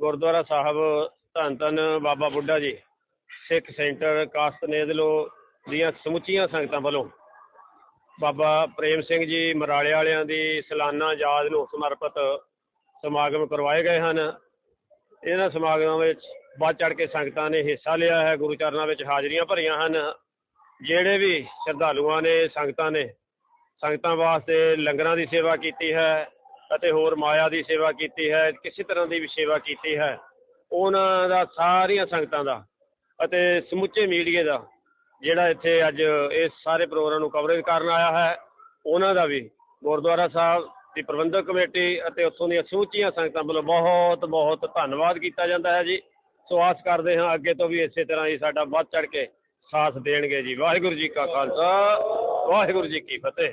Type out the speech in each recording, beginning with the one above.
ਗੁਰਦੁਆਰਾ ਸਾਹਿਬ, ਧੰਨ ਧੰਨ ਬਾਬਾ ਬੁੱਢਾ ਜੀ, ਸਿੱਖ ਸੈਂਟਰ ਕਾਸਤਨੇਦਲੋ ਦੀਆਂ ਸਮੁੱਚੀਆਂ ਸੰਗਤਾਂ ਵੱਲੋਂ ਬਾਬਾ ਪ੍ਰੇਮ ਸਿੰਘ ਜੀ ਮਰਾਲੇ ਵਾਲਿਆਂ ਦੀ ਸਾਲਾਨਾ ਯਾਦ ਨੂੰ ਸਮਰਪਿਤ ਸਮਾਗਮ ਕਰਵਾਏ ਗਏ ਹਨ। ਇਹਨਾਂ ਸਮਾਗਮਾਂ ਵਿੱਚ ਵੱਧ ਚੜ ਕੇ ਸੰਗਤਾਂ ਨੇ ਹਿੱਸਾ ਲਿਆ ਹੈ। ਗੁਰੂ ਚਰਨਾਂ ਵਿੱਚ ਹਾਜ਼ਰੀਆਂ ਭਰੀਆਂ ਹਨ। ਜਿਹੜੇ ਵੀ ਸ਼ਰਧਾਲੂਆਂ ਨੇ, ਸੰਗਤਾਂ ਨੇ, ਸੰਗਤਾਂ ਵਾਸਤੇ ਲੰਗਰਾਂ ਦੀ ਸੇਵਾ ਕੀਤੀ ਹੈ। ਅਤੇ ਹੋਰ ਮਾਇਆ ਦੀ ਸੇਵਾ ਕੀਤੀ ਹੈ, ਕਿਸੇ ਤਰ੍ਹਾਂ ਦੀ ਵੀ ਸੇਵਾ ਕੀਤੀ ਹੈ, ਉਹਨਾਂ ਦਾ ਸਾਰੀਆਂ ਸੰਗਤਾਂ ਦਾ ਅਤੇ ਸਮੁੱਚੇ ਮੀਡੀਆ ਦਾ ਜਿਹੜਾ ਇੱਥੇ ਅੱਜ ਇਸ ਸਾਰੇ ਪ੍ਰੋਗਰਾਮ ਨੂੰ ਕਵਰੇਜ ਕਰਨ ਆਇਆ ਹੈ, ਉਹਨਾਂ ਦਾ ਵੀ ਗੁਰਦੁਆਰਾ ਸਾਹਿਬ ਦੀ ਪ੍ਰਬੰਧਕ ਕਮੇਟੀ ਅਤੇ ਉੱਥੋਂ ਦੀਆਂ ਸਮੁੱਚੀਆਂ ਸੰਗਤਾਂ ਵੱਲੋਂ ਬਹੁਤ ਬਹੁਤ ਧੰਨਵਾਦ ਕੀਤਾ ਜਾਂਦਾ ਹੈ ਜੀ। ਸੋ ਆਸ ਕਰਦੇ ਹਾਂ ਅੱਗੇ ਤੋਂ ਵੀ ਇਸੇ ਤਰ੍ਹਾਂ ਹੀ ਸਾਡਾ ਵੱਧ ਚੜ ਕੇ ਸਾਥ ਦੇਣਗੇ ਜੀ। ਵਾਹਿਗੁਰੂ ਜੀ ਕਾ ਖਾਲਸਾ, ਵਾਹਿਗੁਰੂ ਜੀ ਕੀ ਫਤਿਹ।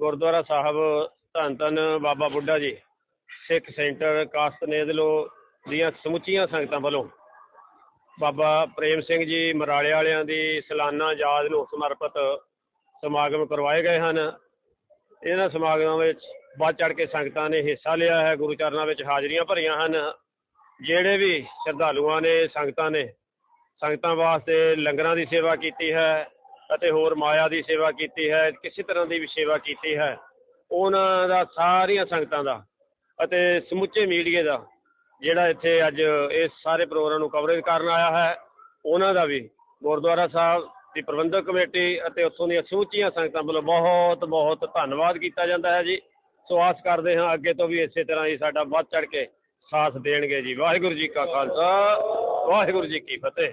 ਗੁਰਦੁਆਰਾ ਸਾਹਿਬ, ਧੰਨ ਧੰਨ ਬਾਬਾ ਬੁੱਢਾ ਜੀ, ਸਿੱਖ ਸੈਂਟਰ ਕਾਸਤਨੇਦਲੋ ਦੀਆਂ ਸਮੁੱਚੀਆਂ ਸੰਗਤਾਂ ਵੱਲੋਂ ਬਾਬਾ ਪ੍ਰੇਮ ਸਿੰਘ ਜੀ ਮਰਾਲੇ ਵਾਲਿਆਂ ਦੀ ਸਾਲਾਨਾ ਯਾਦ ਨੂੰ ਸਮਰਪਿਤ ਸਮਾਗਮ ਕਰਵਾਏ ਗਏ ਹਨ। ਇਹਨਾਂ ਸਮਾਗਮਾਂ ਵਿੱਚ ਵੱਧ ਚੜ ਕੇ ਸੰਗਤਾਂ ਨੇ ਹਿੱਸਾ ਲਿਆ ਹੈ। ਗੁਰੂ ਚਰਨਾਂ ਵਿੱਚ ਹਾਜ਼ਰੀਆਂ ਭਰੀਆਂ ਹਨ। ਜਿਹੜੇ ਵੀ ਸ਼ਰਧਾਲੂਆਂ ਨੇ ਸੰਗਤਾਂ ਨੇ, ਸੰਗਤਾਂ ਵਾਸਤੇ ਲੰਗਰਾਂ ਦੀ ਸੇਵਾ ਕੀਤੀ ਹੈ। ਅਤੇ ਹੋਰ ਮਾਇਆ ਦੀ ਸੇਵਾ ਕੀਤੀ ਹੈ, ਕਿਸੇ ਤਰ੍ਹਾਂ ਦੀ ਵੀ ਸੇਵਾ ਕੀਤੀ ਹੈ, ਉਹਨਾਂ ਦਾ ਸਾਰੀਆਂ ਸੰਗਤਾਂ ਦਾ ਅਤੇ ਸਮੁੱਚੇ ਮੀਡੀਆ ਦਾ ਜਿਹੜਾ ਇੱਥੇ ਅੱਜ ਇਸ ਸਾਰੇ ਪ੍ਰੋਗਰਾਮ ਨੂੰ ਕਵਰੇਜ ਕਰਨ ਆਇਆ ਹੈ, ਉਹਨਾਂ ਦਾ ਵੀ ਗੁਰਦੁਆਰਾ ਸਾਹਿਬ ਦੀ ਪ੍ਰਬੰਧਕ ਕਮੇਟੀ ਅਤੇ ਉੱਥੋਂ ਦੀਆਂ ਸਮੁੱਚੀਆਂ ਸੰਗਤਾਂ ਵੱਲੋਂ ਬਹੁਤ ਬਹੁਤ ਧੰਨਵਾਦ ਕੀਤਾ ਜਾਂਦਾ ਹੈ ਜੀ। ਸੋ ਆਸ ਕਰਦੇ ਹਾਂ ਅੱਗੇ ਤੋਂ ਵੀ ਇਸੇ ਤਰ੍ਹਾਂ ਹੀ ਸਾਡਾ ਵੱਧ ਚੜ ਕੇ ਸਾਥ ਦੇਣਗੇ ਜੀ। ਵਾਹਿਗੁਰੂ ਜੀ ਕਾ ਖਾਲਸਾ, ਵਾਹਿਗੁਰੂ ਜੀ ਕੀ ਫਤਿਹ।